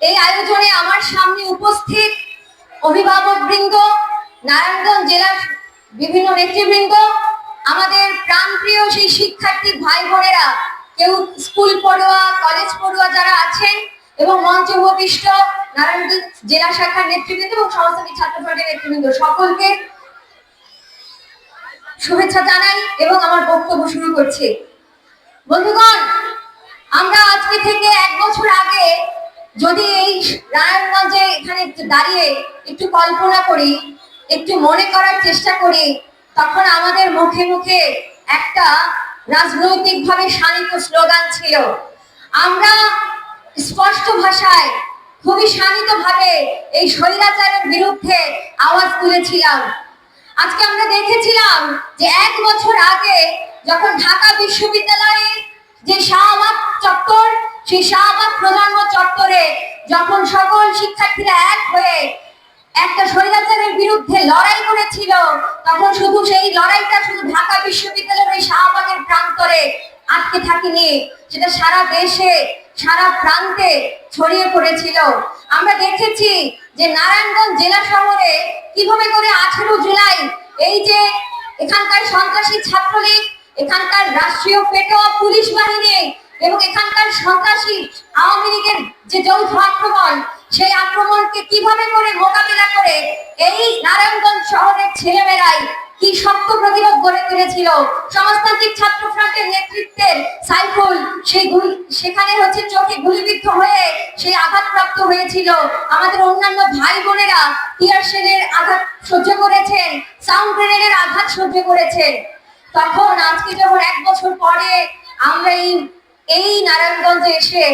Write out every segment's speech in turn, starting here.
এই আয়োজনে আমার সামনে উপস্থিত অভিভাবক বৃন্দ, নারায়ণগঞ্জ জেলার বিভিন্ন নেতৃবৃন্দ, আমাদের প্রাণপ্রিয় সেই শিক্ষার্থী ভাই বোনেরা, কেউ স্কুল পড়ুয়া, কলেজ পড়ুয়া যারা আছেন এবং মঞ্চে উপবিষ্ট নারায়ণগঞ্জ জেলা শাখার নেতৃবৃন্দ এবং সংস্থাটি ছাত্র নেতৃবৃন্দ সকলকে শুভেচ্ছা জানাই এবং আমার বক্তব্য শুরু করছি। বন্ধুগণ, আমরা আজকে থেকে এক বছর আগে যদি এই নারায়ণগঞ্জে এখানে একটু দাঁড়িয়ে একটু কল্পনা করি, একটু মনে করার চেষ্টা করি, তখন আমাদের মুখে মুখে একটা রাজনৈতিকভাবে শানিত স্লোগান ছিল। আমরা স্পষ্ট ভাষায়, খুবই শানিতভাবে এই স্বৈরাচারের বিরুদ্ধে আওয়াজ তুলেছিলাম। আজকে আমরা দেখেছিলাম যে এক বছর আগে যখন ঢাকা বিশ্ববিদ্যালয়ে যে শাহবাগ চত্বর, সেই শাহবাগ প্রজন্ম চত্বরে যখন সকল শিক্ষার্থীরা এক হয়ে একটা স্বৈরাচারের বিরুদ্ধে লড়াই করেছিল, তখন শুধু সেই লড়াইটা শুধু ঢাকা বিশ্ববিদ্যালয়ের ওই শাহবাগের প্রান্তরে আটকে থাকেনি, সেটা সারা দেশে, সারা প্রান্তে ছড়িয়ে পড়েছিল। আমরা দেখেছি যে নারায়ণগঞ্জ জেলা শহরে কীভাবে করে আঠেরো জুলাই এই যে এখানকার সন্ত্রাসী ছাত্রলীগ এখানকার রাষ্ট্রীয় পেটোয়া পুলিশ বাহিনী এবং এখানকার সন্ত্রাসী আওয়ামী লীগের যে যৌথ আক্রমণ, সেই আক্রমণকে কীভাবে করে মোকাবিলা করে, এই নারায়ণগঞ্জ শহরের ছেলেমেয়েরাই কি শক্ত প্রতিরোধ গড়ে তুলেছিল? সমাজতান্ত্রিক ছাত্র ফ্রন্টের নেতৃত্বের সাইফুল, সেই সেখানে হচ্ছে চোখে গুলিবিদ্ধ হয়ে সেই আঘাতপ্রাপ্ত হয়েছিল। আমাদের অন্যান্য ভাই বোনেরা টিয়ার শেলের আঘাত সহ্য করেছেন, সাউন্ড গ্রেনেডের আঘাত সহ্য করেছেন। তখন আজকে যখন এক বছর পরে আমরা এই এই নারায়ণগঞ্জে এসে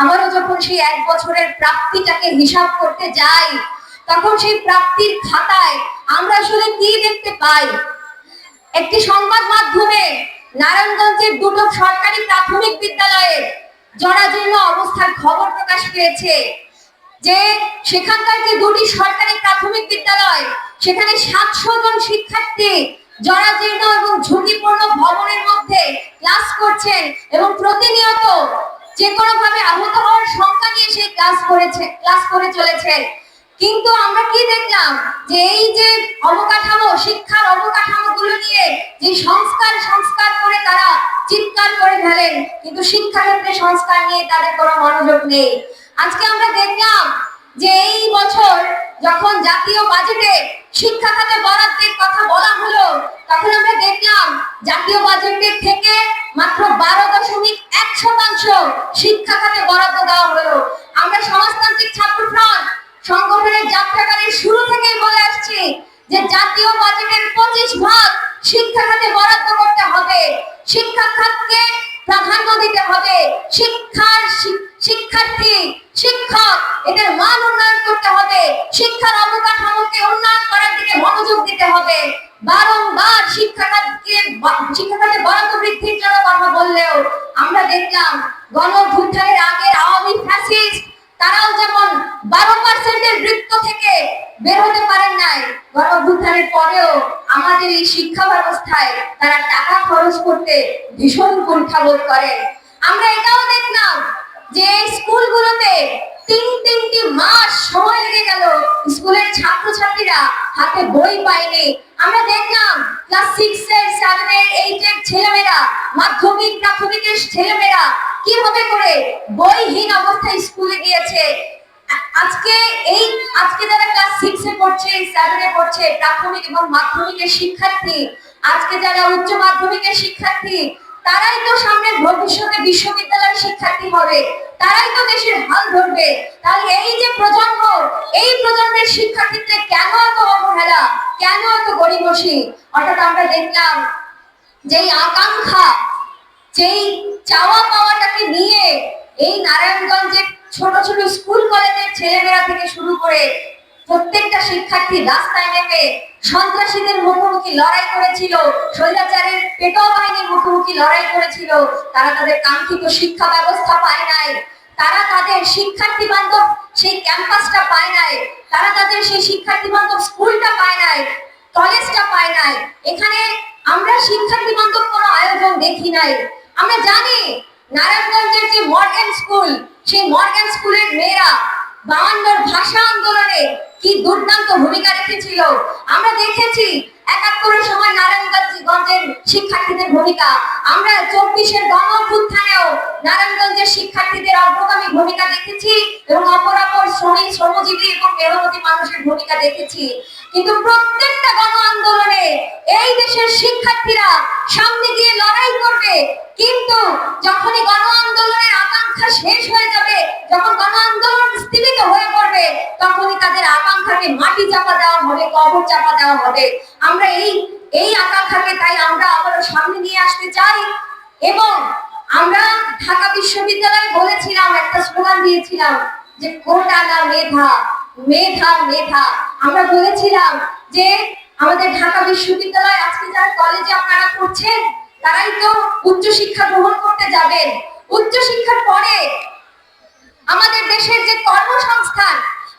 আবারও যখন সেই এক বছরের প্রাপ্তিটাকে হিসাব করতে যাই, তখন সেই প্রাপ্তির খাতায় আমরা আসলে কি দেখতে পাই? একটি সংবাদ মাধ্যমে নারায়ণগঞ্জের দুটো সরকারি প্রাথমিক বিদ্যালয়ের জরাজীর্ণ অবস্থার খবর প্রকাশ পেয়েছে যে সেখানকার যে দুটি সরকারি প্রাথমিক বিদ্যালয়, সেখানে সাতশো জন শিক্ষার্থী জরাজীর্ণ এবং ঝুঁকিপূর্ণ ভবনের মধ্যে ক্লাস করছেন এবং প্রতিনিয়ত যে কোনো ভাবে আহত হওয়ার সংখ্যা নিয়ে সেই ক্লাস করেছে ক্লাস করে চলেছেন। কিন্তু আমরা কি দেখলাম যে এই যে অবকাঠামো, শিক্ষার অবকাঠামো গুলো নিয়ে যে সংস্কার সংস্কার করে তারা চিৎকার করে ফেলেন, কিন্তু শিক্ষাক্ষেত্রে সংস্কার নিয়ে তাদের কোনো মনোযোগ নেই। আজকে আমরা দেখলাম যে এই বছর যখন জাতীয় বাজেটে শিক্ষা খাতে বরাদ্দের কথা বলা তখন আমরা দেখলাম জাতীয় বাজেটের থেকে মাত্র বারো দশমিক এক শতাংশ শিক্ষা খাতে বরাদ্দ দেওয়া হলো। আমরা সমাজতান্ত্রিক ছাত্র ফ্রন্ট সংগঠনের যাত্রাকারীর শুরু থেকেই বলে আসছি যে জাতীয় বাজেটের পঁচিশ ভাগ শিক্ষা খাতে বরাদ্দ করতে হবে। শিক্ষা খাতকে প্রাধান্য দিতে হবে। শিক্ষার শিক্ষার্থী, শিক্ষক, এদের মান উন্নয়ন করতে হবে। শিক্ষার অবকাঠামোকে উন্নয়ন করার দিকে মনোযোগ দিতে হবে। বারংবার শিক্ষা খাতকে বা- শিক্ষা খাতে বরাদ্দ বৃদ্ধির জন্য কথা বললেও আমরা দেখলাম গণ অভ্যুত্থানের আওয়ামী ফ্যাসিস্ট তারাও যেমন বারো পার্সেন্টের বৃত্ত থেকে বের হতে পারেন নাই গণঅভ্যুত্থানের পরেও আমাদের এই শিক্ষা ব্যবস্থায় তারা টাকা খরচ করতে ভীষণ কুণ্ঠাবোধ করেন। আমরা এটাও দেখলাম যে স্কুলগুলোতে তিন তিনটি মাস সময় লেগে গেল, স্কুলের ছাত্রছাত্রীরা হাতে বই পায়নি। আমরা দেখলাম ক্লাস সিক্স এর সেভেন এর এইট এর ছেলেমেয়েরা, মাধ্যমিক, প্রাথমিকের ছেলেমেয়েরা কীভাবে করে বইহীন অবস্থায় স্কুলে গিয়েছে? আজকে এই, আজকে যারা ক্লাস সিক্স পড়ছে সেভেন পড়ছে, প্রাথমিক এবং মাধ্যমিকের শিক্ষার্থী, আজকে যারা উচ্চ মাধ্যমিকের শিক্ষার্থী তারাই তো সামনের ভবিষ্যতে বিশ্ববিদ্যালয়ের শিক্ষার্থী হবে, তারাই তো দেশের হাল ধরবে। তাহলে এই যে প্রজন্ম, এই প্রজন্মের শিক্ষাক্ষেত্রে কেন এত অবহেলা, কেন এত গরিবসী অর্থাৎ আমরা দেখলাম যেই আকাঙ্ক্ষা যেই চাওয়া পাওয়াটাকে নিয়ে এই নারায়ণগঞ্জের ছোট ছোট স্কুল কলেজের ছেলেমেয়েরা থেকে শুরু করে প্রত্যেকটা শিক্ষার্থী রাস্তায় নেমে সন্ত্রাসীদের মুখোমুখি লড়াই করেছিল, স্বৈরাচারের পেটোয়া বাহিনীর মুখোমুখি লড়াই করেছিল। তারা তাদের কাঙ্ক্ষিত শিক্ষা ব্যবস্থা পায় নাই। তারা তাদের শিক্ষার্থী বান্ধব সেই ক্যাম্পাসটা পায় নাই। তারা তাদের সেই শিক্ষার্থী বান্ধব স্কুলটা পায় নাই, কলেজটা পায় নাই। এখানে আমরা শিক্ষার্থী বান্ধব কোনো আয়োজন দেখি নাই। আমরা জানি, নারায়ণগঞ্জের যে মর্গান স্কুল, সেই মর্গান স্কুলের মেয়েরা বায়ান্নর ভাষা আন্দোলনে কি দুর্দান্ত ভূমিকা রেখেছিল? আমরা দেখেছি একাত্তরের সময় নারায়ণগঞ্জের শিক্ষার্থীদের ভূমিকা। আমরা চব্বিশের গণ নারায়ণগঞ্জের শিক্ষার্থীদের অগ্রগামী ভূমিকা দেখেছি এবং অপরাপর শ্রমিক, শ্রমজীবী এবং মেহনতি মানুষের ভূমিকা দেখেছি। কিন্তু প্রত্যেকটা গণ আন্দোলনে এই দেশের শিক্ষার্থীরা সামনে গিয়ে লড়াই করবে। কিন্তু যখনই গণ আন্দোলনের আকাঙ্ক্ষা শেষ হয়ে যাবে, যখন গণ আন্দোলন স্থিমিত হয়ে পড়বে, তখনই তাদের আকাঙ্ক্ষাকে মাটি চাপা দেওয়া হবে, কবর চাপা দেওয়া হবে। আমরা এই এই আকাঙ্ক্ষাকে তাই আমরা আবারও সামনে নিয়ে আসতে চাই। এবং আমরা ঢাকা বিশ্ববিদ্যালয়ে বলেছিলাম, একটা স্লোগান দিয়েছিলাম যে কোটা না মেধা। মেধা মেধা। আমরা বলেছিলাম যে আমাদের ঢাকা বিশ্ববিদ্যালয়, আজকে যারা কলেজে আপনারা পড়ছেন, তারাই তো উচ্চ শিক্ষা গ্রহণ করতে যাবেন। উচ্চ শিক্ষার পরে আমাদের দেশের যে কর্মসংস্থান,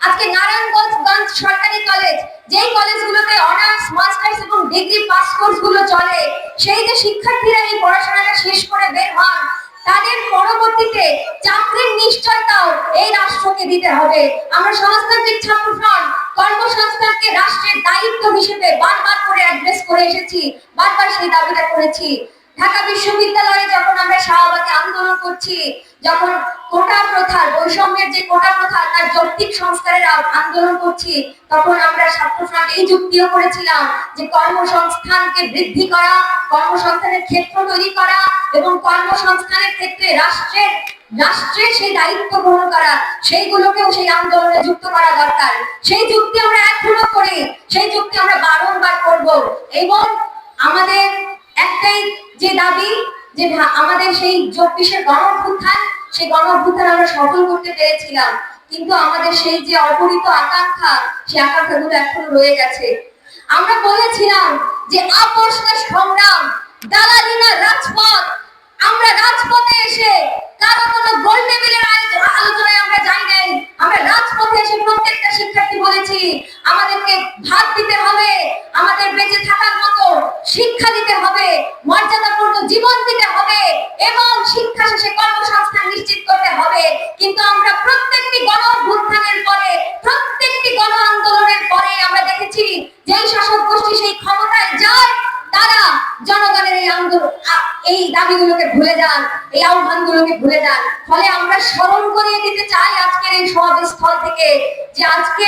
আজকে নারায়ণগঞ্জ সরকারি কলেজ যেই কলেজগুলোতে অনার্স মাস্টার্স এবং ডিগ্রি পাস কোর্সগুলো চলে, সেই যে শিক্ষার্থীরা এই পড়াশোনাটা শেষ করে বের হন, তাদের পরবর্তীতে চাকরির নিশ্চয়তাও এই রাষ্ট্রকে দিতে হবে। আমরা সমাজতান্ত্রিক ছাত্র ফ্রন্ট, কর্মসংস্থানকে রাষ্ট্রের দায়িত্ব হিসেবে বারবার করে অ্যাড্রেস করে এসেছি, বারবার সেই দাবিটা করেছি। ঢাকা বিশ্ববিদ্যালয়ে যখন আমরা শাহবাগে আন্দোলন করছি, যখন কোটা প্রথা বৈষম্যের যে কোটা প্রথা, তার যৌক্তিক সংস্কারের আন্দোলন করছি, তখন আমরা ছাত্র ফ্রন্ট এই যুক্তিও করেছিলাম যে কর্মসংস্থানকে বৃদ্ধি করা, কর্মসংস্থানের ক্ষেত্র তৈরি করা এবং কর্মসংস্থানের ক্ষেত্রে রাষ্ট্রের রাষ্ট্রের সেই দায়িত্ব গ্রহণ করা, সেইগুলোকেও সেই আন্দোলনে যুক্ত করা দরকার। সেই যুক্তি আমরা এখনও করি, সেই যুক্তি আমরা বারংবার করব। এবং আমাদের একটাই যে দাবি, যে আমাদের সেই চব্বিশের গণ সেই গণ আমরা সফল করতে পেরেছিলাম। কিন্তু আমাদের সেই যে অপরিত আকাঙ্ক্ষা, সেই আকাঙ্ক্ষাগুলো এখনও রয়ে গেছে। আমরা বলেছিলাম যে আপোষ সংগ্রাম দালালি না রাজপথ। আমরা রাজপথে এসে কারও কোনো গোল টেবিলের আলোচনায় আমরা যাই নাই। আমরা রাজপথে এসে প্রত্যেকটা শিক্ষার্থী বলেছি, আমাদেরকে ভাত দিতে হবে, আমাদের বেঁচে থাকার শিক্ষা দিতে হবে মর্যাদাপূর্ণ জীবন দিতে হবে, এবং শিক্ষা শেষে কর্মসংস্থান নিশ্চিত করতে হবে। কিন্তু আমরা প্রত্যেকটি গণ অভ্যুত্থানের পরে, প্রত্যেকটি গণ আন্দোলনের পরে আমরা দেখেছি, যেই শাসক গোষ্ঠী সেই ক্ষমতায় যায়, তারা জনগণের এই আন্দোলন এই দাবিগুলোকে এই আহ্বানগুলোকে ভুলে যান। ফলে আমরা স্মরণ করিয়ে দিতে চাই আজকের এই সমাবেশ স্থল থেকে যে আজকে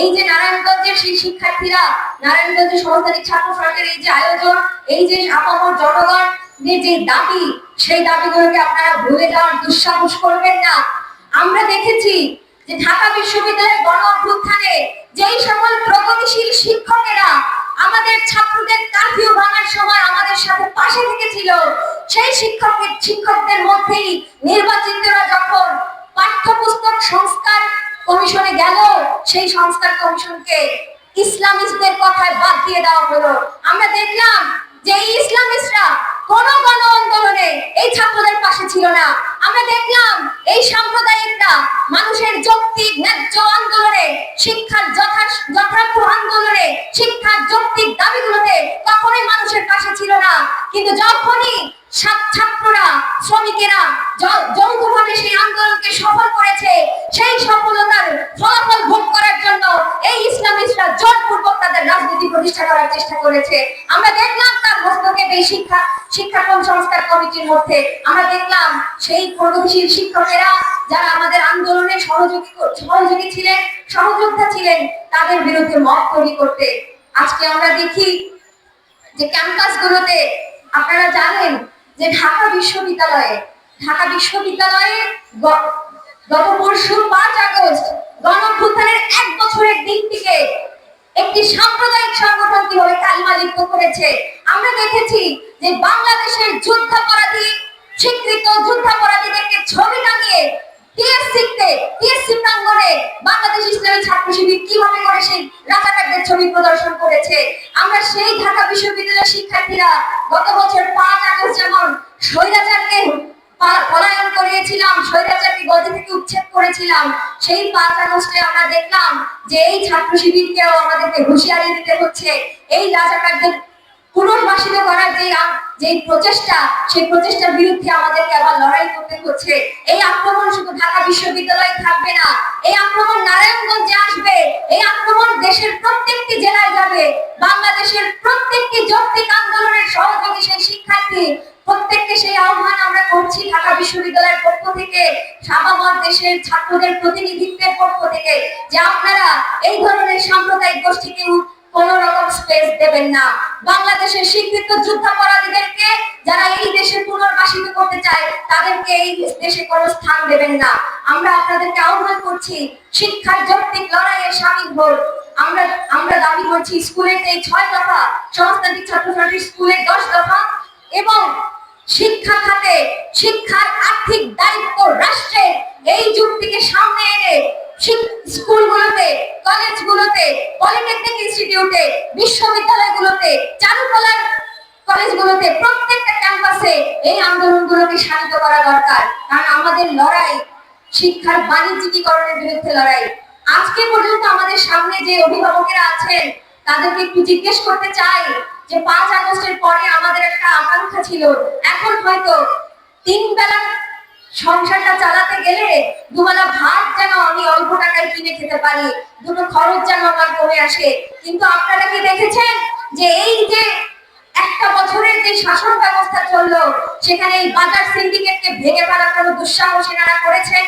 এই যে নারায়ণগঞ্জের সেই শিক্ষার্থীরা, নারায়ণগঞ্জের সহকারী ছাত্র ফ্রন্টের এই যে আয়োজন, এই যে আপামর জনগণ যে দাবি, সেই দাবিগুলোকে আপনারা ভুলে যাওয়ার দুঃসাহস করবেন না। আমরা দেখেছি যে ঢাকা বিশ্ববিদ্যালয়ের গণ অভ্যুত্থানে যেই সকল প্রগতিশীল শিক্ষকেরা আমাদের ছাত্রদের কারফিউ ভাঙার সময় আমাদের সাথে পাশে থেকেছিল। সেই শিক্ষকের শিক্ষকদের মধ্যেই নির্বাচিতরা যখন পাঠ্যপুস্তক সংস্কার কমিশনে গেল, সেই সংস্কার কমিশনকে ইসলামিস্টদের কথায় বাদ দিয়ে দেওয়া হলো। আমরা দেখলাম যে ইসলামিস্টরা কোন গণ আন্দোলনে এই ছাত্রদের পাশে ছিল না। আমরা দেখলাম এই সাম্প্রদায়িকরা মানুষের যৌক্তিক, ন্যায্য আন্দোলনে, শিক্ষার যথা যথার্থ আন্দোলনে শিক্ষার যৌক্তিক দাবিগুলোতে কখনোই মানুষের পাশে ছিল না কিন্তু যখনই ছাত্র- ছাত্ররা শ্রমিকেরা য- যৌথভাবে সেই আন্দোলনকে সফল করেছে সেই সফলতার ফলাফল ভোগ করার জন্য এই ইসলামিস্টরা জোরপূর্বক তাদের রাজনীতি প্রতিষ্ঠা করার চেষ্টা করেছে আমরা দেখলাম তার হস্তক্ষেপ এই শিক্ষা শিক্ষাক্রম সংস্কার কমিটির মধ্যে আমরা দেখলাম সেই প্রগতিশীল শিক্ষকেরা যারা আমাদের আন্দোলনে সহযোগী সহযোগী ছিলেন, সহযোদ্ধা ছিলেন, তাদের বিরুদ্ধে মত তৈরি করতে। আজকে আমরা দেখি যে ক্যাম্পাসগুলোতে আপনারা জানেন যে ঢাকা বিশ্ববিদ্যালয়ে ঢাকা বিশ্ববিদ্যালয়ে গত পরশু পাঁচ আগস্ট গণঅভ্যুত্থানের এক বছরের দিন থেকে একটি সাম্প্রদায়িক সংগঠন কীভাবে কালিমা লিপ্ত করেছে, আমরা দেখেছি যে বাংলাদেশের টিএসসিতে টিএসসি প্রাঙ্গণে বাংলাদেশ ইসলামী ছাত্র শিবির কীভাবে করে সেই রাজাকারদের ছবি প্রদর্শন করেছে? আমরা সেই ঢাকা বিশ্ববিদ্যালয়ের শিক্ষার্থীরা গত বছর পাঁচ আগস্ট যেমন স্বৈরাচারকে পলায়ন করিয়েছিলাম, স্বৈরাচারকে গদি থেকে উচ্ছেদ করেছিলাম, সেই পাঁচ আগস্টে আমরা দেখলাম যে এই ছাত্র শিবিরকেও আমাদেরকে হুঁশিয়ারি দিতে হচ্ছে। এই রাজাকারদের পুনর্বাসিত করার যে যে প্রচেষ্টা, সেই প্রচেষ্টার বিরুদ্ধে আমাদেরকে আবার লড়াই করতে হচ্ছে। এই আক্রমণ শুধু ঢাকা বিশ্ববিদ্যালয়ে থাকবে না, এই আক্রমণ নারায়ণগঞ্জে আসবে, এই আক্রমণ দেশের প্রত্যেকটি জেলায় যাবে। বাংলাদেশের প্রত্যেকটি যৌক্তিক আন্দোলনের সহযোগী সেই শিক্ষার্থী, প্রত্যেককে সেই আহ্বান আমরা করছি ঢাকা বিশ্ববিদ্যালয়ের পক্ষ থেকে সাবামত দেশের ছাত্রদের প্রতিনিধিত্বের পক্ষ থেকে, যে আপনারা এই ধরনের সাম্প্রদায়িক গোষ্ঠীকে কোন রকম স্পেস দেবেন না। বাংলাদেশের স্বীকৃত যুদ্ধাপরাধীদেরকে যারা এই দেশে পুনর্বাসিত করতে চায়, তাদেরকে এই দেশে কোনো স্থান দেবেন না। আমরা আপনাদেরকে আহ্বান করছি, শিক্ষার যৌক্তিক লড়াইয়ে সামিল হন। আমরা আমরা দাবি করছি স্কুলের এই ছয় দফা সমাজতান্ত্রিক ছাত্রছাত্রীর স্কুলের দশ দফা এবং শিক্ষা খাতে শিক্ষার আর্থিক দায়িত্ব রাষ্ট্রের এই যুক্তিকে সামনে এনে স্কুলগুলোতে, কলেজগুলোতে, পলিটেকনিক ইনস্টিটিউটে, বিশ্ববিদ্যালয়গুলোতে, চারুকলার কলেজগুলোতে, প্রত্যেকটা ক্যাম্পাসে এই আন্দোলনগুলোকে শান্ত করা দরকার। কারণ আমাদের লড়াই, শিক্ষার বাণিজ্যিকীকরণের বিরুদ্ধে লড়াই। আজকে পর্যন্ত আমাদের সামনে যে অভিভাবকেরা আছেন, তাদেরকে একটু জিজ্ঞেস করতে চাই যে পাঁচ আগস্টের পরে আমাদের একটা আকাঙ্ক্ষা ছিল। এখন হয়তো তিন বেলা সংসারটা চালাতে গেলে দুবেলা ভাত যেন আমি অল্প টাকায় কিনে খেতে পারি, দুটো খরচ যেন আমার কমে আসে। কিন্তু আপনারা কি দেখেছেন যে এই যে একটা বছরের যে শাসন ব্যবস্থা চলল, সেখানে এই বাজার সিন্ডিকেটকে ভেঙে ফেলার কোনো দুঃসাহস এনারা করেছেন?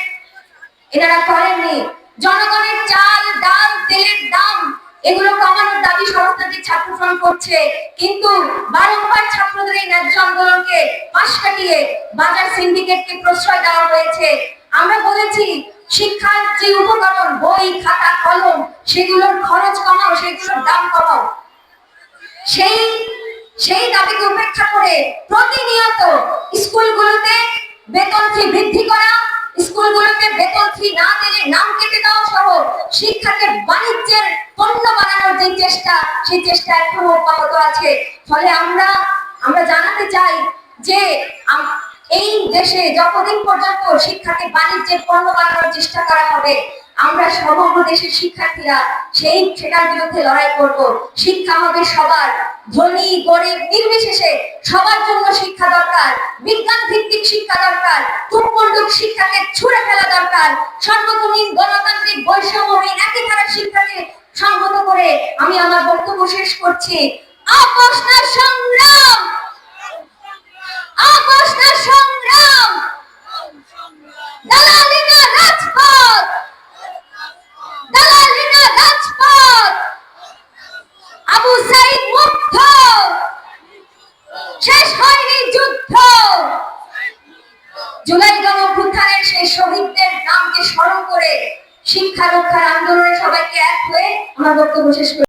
এনারা করেননি। জনগণের চাল, ডাল, তেলের দাম এগুলো কমানোর দাবি সমাজতান্ত্রিক ছাত্র ফ্রন্ট করছে। কিন্তু বারংবার ছাত্রদের এই ন্যায্য আন্দোলনকে পাশ কাটিয়ে বাজার সিন্ডিকেটকে প্রশ্রয় দেওয়া হয়েছে। আমরা বলেছি, শিক্ষার যে উপকরণ, বই, খাতা, কলম, সেগুলোর খরচ কমাও, সেগুলোর দাম কমাও। সেই সেই দাবিকে উপেক্ষা করে প্রতিনিয়ত স্কুলগুলোতে বেতন ফি বৃদ্ধি করা, স্কুলগুলোতে বেতন ফি না দিলে নাম কেটে দেওয়া সহ শিক্ষাকে বাণিজ্যের পণ্য বানানোর যে চেষ্টা, সেই চেষ্টা এখনও অব্যাহত আছে। ফলে আমরা আমরা জানাতে চাই যে এই দেশে যতদিন পর্যন্ত শিক্ষাকে বাণিজ্যের পণ্য বানানোর চেষ্টা করা হবে, আমরা সমগ্র দেশের শিক্ষার্থীরা সেই সেটার বিরুদ্ধে লড়াই করব। শিক্ষা হবে সবার, ধনী, গরিব, নির্বিশেষে সবার জন্য শিক্ষা দরকার বিজ্ঞান ভিত্তিক শিক্ষা দরকার তুমপন্ডুক শিক্ষাকে ছুড়ে ফেলা দরকার সর্বজনীন গণতান্ত্রিক বৈষম্যহীন একই ধারার শিক্ষাকে সংহত করে আমি আমার বক্তব্য শেষ করছি। সংগ্রাম! সংগ্রাম! আবু শেষ যুদ্ধ! জুলাই সেই শহীদদের নামকে স্মরণ করে শিক্ষা রক্ষার বক্তব্য শেষ